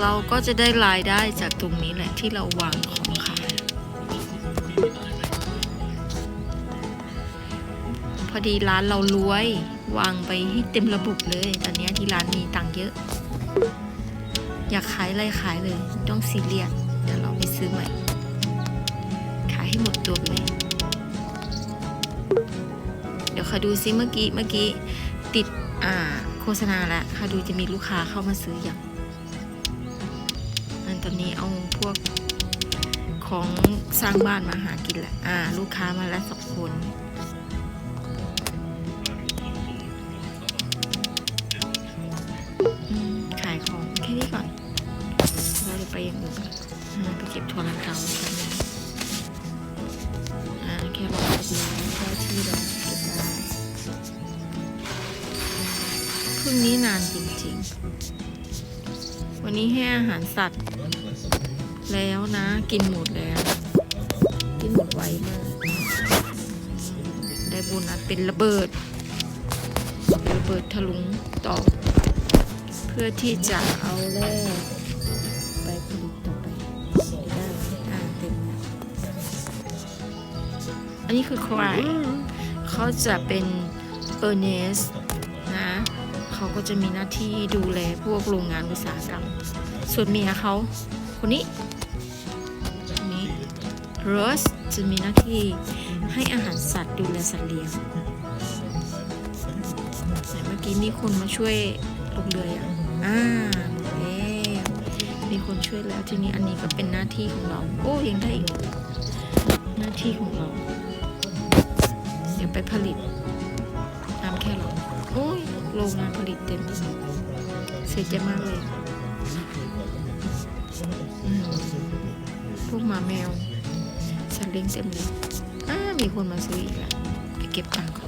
เราก็จะได้รายได้จากตรงนี้แหละที่เราวางของขายพอดีร้านเรารวย วางไปให้เต็มระบบเลย ตอนนี้ที่ร้านมีตังค์เยอะ อยากขายอะไรขายเลยต้องซีเรียสเดี๋ยวเราไปซื้อใหม่ ขายให้หมดตัวไปเลย เดี๋ยวขอดูซิเมื่อกี้เมื่อกี้ติดอ่าโฆษณาแล้วค่ะดูจะมีลูกค้าเข้ามาซื้ออย่าง ตอนนี้เอาพวกของสร้างบ้านมาหากินแหละอ่า ลูกค้ามาแล้วสองคนขายของแค่นี้ก่อนเราจะไปอย่างอื่นก่อนไปเก็บถั่วลันเตากันนะอ่าแค่เราเก็บแล้วได้ที่เราเก็บได้พรุ่งนี้นานจริงๆ วันนี้ให้อาหารสัตว์ แล้วนะ กินหมดแล้ว กินหมดไวมากได้โบนัสเป็นระเบิด ระเบิดทะลุงต่อ เพื่อที่จะเอาแร่ไปผลิตต่อไปได้อ่าเต็มอันนี้คือใครเขาจะเป็นเออร์เนสนะ เขาก็จะมีหน้าที่ดูแลพวกโรงงานอุตสาหกรรม ส่วนเมียเขาคนนี้คนนี้โรสจะมีหน้าที่ให้อาหารสัตว์ดูแลสัตว์เลี้ยงเมื่อกี้มีคนมาช่วยลงเรืออย่างอ่ามดแล้วมีคนช่วยแล้วทีนี้อันนี้ก็เป็นหน้าที่ของเรา โอ้ยังได้อีกหน้าที่ของเรา เดี๋ยวไปผลิตน้ำแค่หรอโอ้ยโรงงานผลิตเต็มเสียใจมากเลย กหมาแมวสัตว์เลี้ยงเต็มเลยอ่ามีคนมาซื้ออีกแล้วไปเก็บตังค์ก่อน